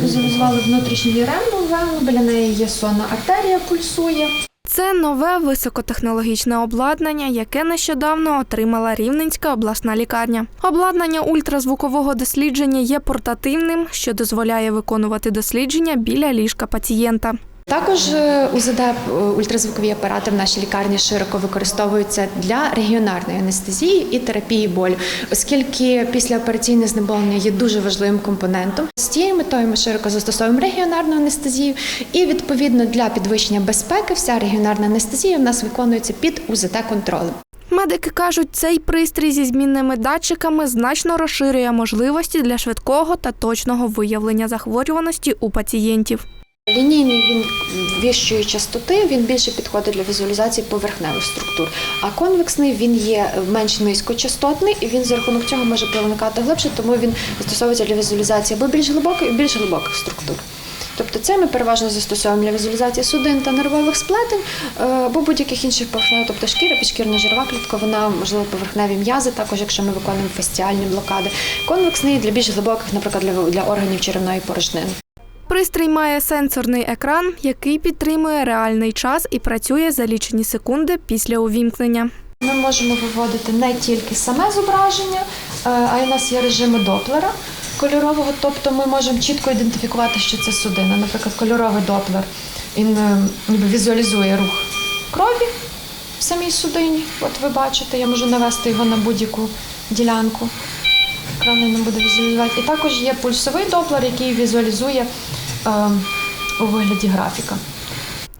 Візуалізували внутрішній ремну вену, біля неї є сонна артерія, пульсує. Це нове високотехнологічне обладнання, яке нещодавно отримала Рівненська обласна лікарня. Обладнання ультразвукового дослідження є портативним, що дозволяє виконувати дослідження біля ліжка пацієнта. Також е, УЗД е, ультразвукові апарати в нашій лікарні широко використовуються для регіонарної анестезії і терапії болю, оскільки післяопераційне знеболення є дуже важливим компонентом. З цією метою ми широко застосовуємо регіонарну анестезію, і відповідно для підвищення безпеки вся регіонарна анестезія в нас виконується під УЗД контролем. Медики кажуть, цей пристрій зі змінними датчиками значно розширює можливості для швидкого та точного виявлення захворюваності у пацієнтів. Лінійний він вищої частоти, він більше підходить для візуалізації поверхневих структур. А конвексний він є менш низькочастотний і він за рахунок цього може проникати глибше, тому він застосовується для візуалізації або більш глибоких, і більш глибоких структур. Тобто це ми переважно застосовуємо для візуалізації судин та нервових сплетень е, або будь-яких інших поверхневих, тобто шкіра, підшкірна жирова клітковина, можливо, поверхневі м'язи, також якщо ми виконуємо фасціальні блокади. Конвексний для більш глибоких, наприклад, для органів черевної порожнини. Пристрій має сенсорний екран, який підтримує реальний час і працює за лічені секунди після увімкнення. Ми можемо виводити не тільки саме зображення, е, а й у нас є режими доплера кольорового, тобто ми можемо чітко ідентифікувати, що це судина. Наприклад, кольоровий доплер він е, ніби візуалізує рух крові в самій судині. От ви бачите, я можу навести його на будь-яку ділянку. Нам буде візуалізувати. І також є пульсовий доплер, який візуалізує е, у вигляді графіка.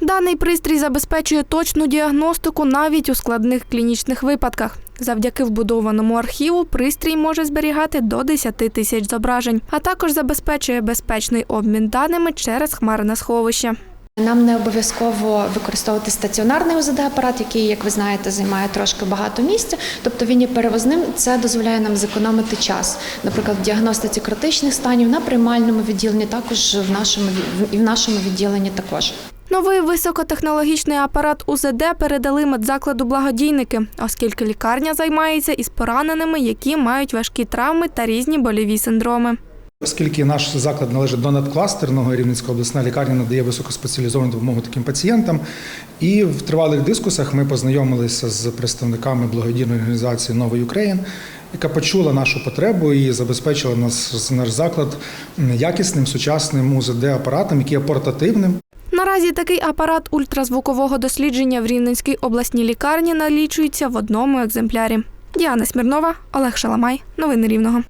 Даний пристрій забезпечує точну діагностику навіть у складних клінічних випадках. Завдяки вбудованому архіву пристрій може зберігати до 10 тисяч зображень, а також забезпечує безпечний обмін даними через хмарне сховище. Нам не обов'язково використовувати стаціонарний УЗД-апарат, який, як ви знаєте, займає трошки багато місця. Тобто він є перевозним. Це дозволяє нам зекономити час. Наприклад, в діагностиці критичних станів на приймальному відділенні, також в нашому і в нашому відділенні також. Новий високотехнологічний апарат УЗД передали медзакладу благодійники, оскільки лікарня займається із пораненими, які мають важкі травми та різні больові синдроми. Оскільки наш заклад належить до надкластерного, Рівненська обласна лікарня надає високоспеціалізовану допомогу таким пацієнтам. І в тривалих дискусах ми познайомилися з представниками благодійної організації Новий Україн, яка почула нашу потребу і забезпечила нас наш заклад якісним сучасним УЗД-апаратом, який є портативним. Наразі такий апарат ультразвукового дослідження в Рівненській обласній лікарні налічується в одному екземплярі. Діана Смірнова, Олег Шаламай. Новини Рівного.